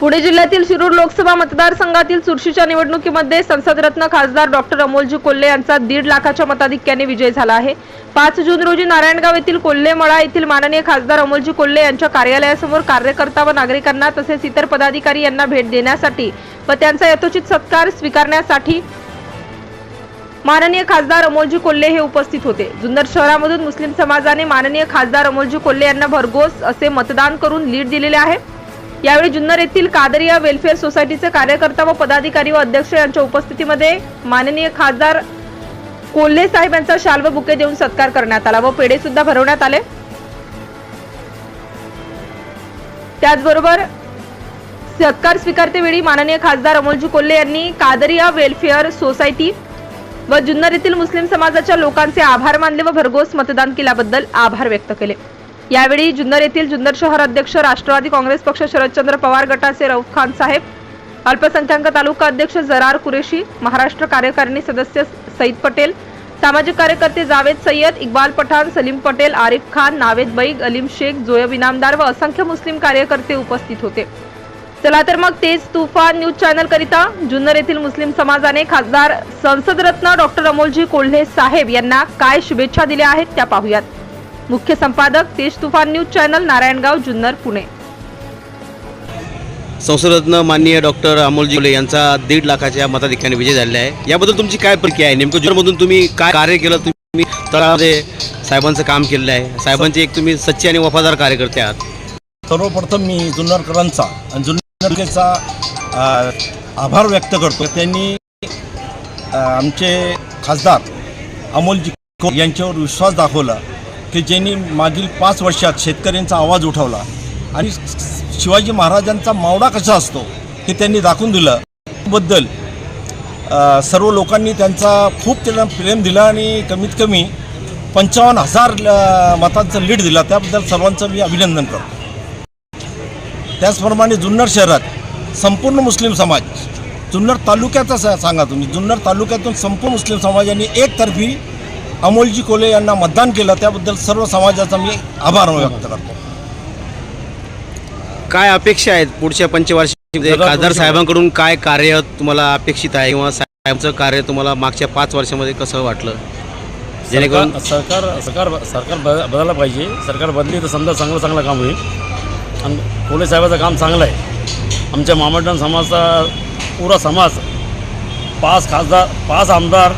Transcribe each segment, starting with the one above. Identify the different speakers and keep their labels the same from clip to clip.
Speaker 1: पुणे जिल्ह्यातील शिरूर लोकसभा मतदारसंघातील चुरशीच्या निवडणुकीमध्ये संसदरत्न खासदार डॉक्टर अमोलजी कोल्हे यांचा दीड लाखाच्या मताधिक्याने विजय झाला आहे. पाच जून रोजी नारायणगाव येथील कोल्हेमळा येथील माननीय खासदार अमोलजी कोल्हे यांच्या कार्यालयासमोर कार्यकर्ता व नागरिकांना तसेच इतर पदाधिकारी यांना भेट देण्यासाठी व त्यांचा यथोचित सत्कार स्वीकारण्यासाठी माननीय खासदार अमोलजी कोल्हे हे उपस्थित होते. जुन्नर शहरामधून मुस्लिम समाजाने माननीय खासदार अमोलजी कोल्हे यांना भरघोस असे मतदान करून लीड दिलेले आहे. यावेळी जुन्नर येथील कादरिया वेलफेअर सोसायटीचे कार्यकर्ता व पदाधिकारी व अध्यक्ष यांच्या उपस्थितीमध्ये माननीय खासदार कोल्हे साहेब यांचा शाल व बुके देऊन सत्कार करण्यात आला व पेढे सुद्धा भरवण्यात आले. त्याचबरोबर सत्कार स्वीकारतेवेळी माननीय खासदार अमोलजी कोल्हे यांनी कादरिया वेलफेअर सोसायटी व जुन्नर येथील मुस्लिम समाजाच्या लोकांचे आभार मानले व भरघोस मतदान केल्याबद्दल आभार व्यक्त केले. यावेळी जुन्नर येथील जुन्नर शहर अध्यक्ष राष्ट्रवादी काँग्रेस पक्ष शरदचंद्र पवार गटाचे रऊफ खान साहेब अल्पसंख्याक तालुका अध्यक्ष जरार कुरेशी महाराष्ट्र कार्यकारिणी सदस्य सईद पटेल सामाजिक कार्यकर्ते जावेद सय्यद इक्बाल पठाण सलीम पटेल आरिफ खान नावेद बैग अलीम शेख जोयब इनामदार व असंख्य मुस्लिम कार्यकर्ते उपस्थित होते. चला तर मग तेज तुफान न्यूज चॅनल करिता जुन्नर येथील मुस्लिम समाजाने खासदार संसदरत्न डॉक्टर अमोलजी कोल्हे साहेब यांना काय शुभेच्छा दिल्या आहेत त्या पाहूयात. मुख्य संपादक तेज तुफान न्यूज चॅनल नारायणगाव जुन्नर पुणे.
Speaker 2: संसदरत्न माननीय डॉक्टर अमोलजी कोल्हे यांचा दीड लाखाच्या मताधिक्याने विजय झालेला आहे. याबद्दल तुमची काय प्रतिक्रिया आहे? नेमकं जुन्नरमधून तुम्ही काय कार्य केलं? तुम्ही तळामध्ये साहेबांचं काम केलेलं आहे. साहेबांचे एक तुम्ही सच्चे आणि वफादार कार्यकर्ते आहात.
Speaker 3: सर्वप्रथम मी जुन्नरकरांचा आणि जुन्नरचा आभार व्यक्त करतो. त्यांनी आमचे खासदार अमोलजी यांच्यावर विश्वास दाखवला. की ज्यांनी मागील पाच वर्षात शेतकऱ्यांचा आवाज उठवला आणि शिवाजी महाराजांचा मावडा कसा असतो हे त्यांनी दाखवून दिलं. बद्दल सर्व लोकांनी त्यांचा खूप त्यांना प्रेम दिला आणि कमीत कमी पंचावन्न हजार मतांचं लीड दिला. त्याबद्दल सर्वांचं मी अभिनंदन करतो. त्याचप्रमाणे जुन्नर शहरात संपूर्ण मुस्लिम समाज जुन्नर तालुक्याचा सांगा तुम्ही जुन्नर तालुक्यातून संपूर्ण मुस्लिम समाजाने एकतर्फी अमोलजी कोले यांना मतदान केलं त्याबद्दल सर्व समाजाचा मी आभार व्यक्त करतो.
Speaker 2: काय अपेक्षा आहेत पुढच्या पंचवार्षिकमध्ये?
Speaker 3: जरा
Speaker 2: खासदार साहेबांकडून काय कार्य तुम्हाला अपेक्षित आहे किंवा साहेबांचं कार्य तुम्हाला मागच्या पाच वर्षामध्ये कसं वाटलं? जेणेकरून
Speaker 4: सरकार सरकार सरकार सरकार बद बदलायला पाहिजे. सरकार बदली तर समजा चांगलं चांगलं काम होईल. आणि कोले साहेबाचं काम चांगलं आहे. आमच्या मामडण समाजचा पुरा समाज पाच खासदार पाच आमदार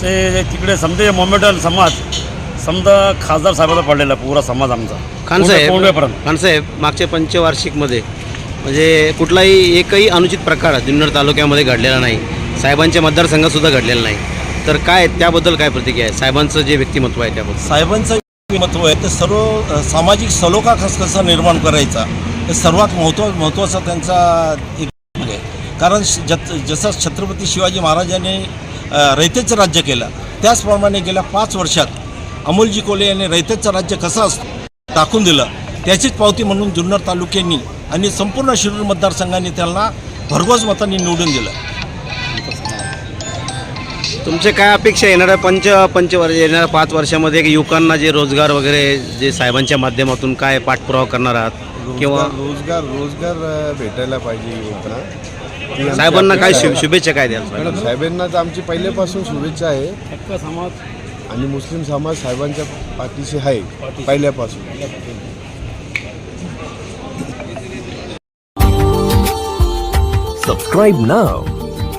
Speaker 4: से तिकडे समजे मोमेडन समाज समजा खासदार साहेबाला पडलेला पुरा समाज आमचा.
Speaker 2: खान
Speaker 4: कोंडे- कोंडेपर्यंत.
Speaker 2: साहेब खान साहेब मागच्या पंचवार्षिकमध्ये म्हणजे कुठलाही एकही अनुचित प्रकार जुन्नर तालुक्यामध्ये घडलेला नाही. साहेबांच्या मतदारसंघात सुद्धा घडलेला नाही. तर काय त्याबद्दल काय प्रतिक्रिया आहे? साहेबांचं जे व्यक्तिमत्व आहे त्याबद्दल.
Speaker 3: साहेबांचं महत्त्व आहे ते सर्व सामाजिक सलोखा कस कसा निर्माण करायचा. हे सर्वात महत्त्व महत्त्वाचा त्यांचा एक कारण श- जत जसं छत्रपती शिवाजी महाराजांनी रयतेचं राज्य केलं. त्याचप्रमाणे गेल्या पाच वर्षात अमोलजी कोले यांनी रयतेचं राज्य कसं असतं टाकून दिलं त्याचीच पावती म्हणून जुन्नर तालुक्यांनी आणि संपूर्ण शिरूर मतदारसंघाने त्यांना भरघोस मतांनी निवडून दिलं.
Speaker 2: तुमचे काय अपेक्षा? येणाऱ्या पंच पंचवर्ष येणाऱ्या पाच वर्षामध्ये युवकांना जे रोजगार वगैरे जे साहेबांच्या माध्यमातून काय पाठपुरावा करणार आहात? किंवा
Speaker 5: रोजगार रोजगार भेटायला पाहिजे युवकांना.
Speaker 2: साहेबांना काय शु-. शुभेच्छा काय द्याल
Speaker 5: मॅडम, साहेबांना तर आमची पहिल्यापासून शुभेच्छा आहे आणि मुस्लिम समाज साहेबांच्या पाठीशी आहे पहिल्यापासून
Speaker 6: Subscribe now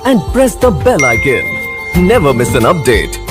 Speaker 6: and press the bell icon. Never miss an update.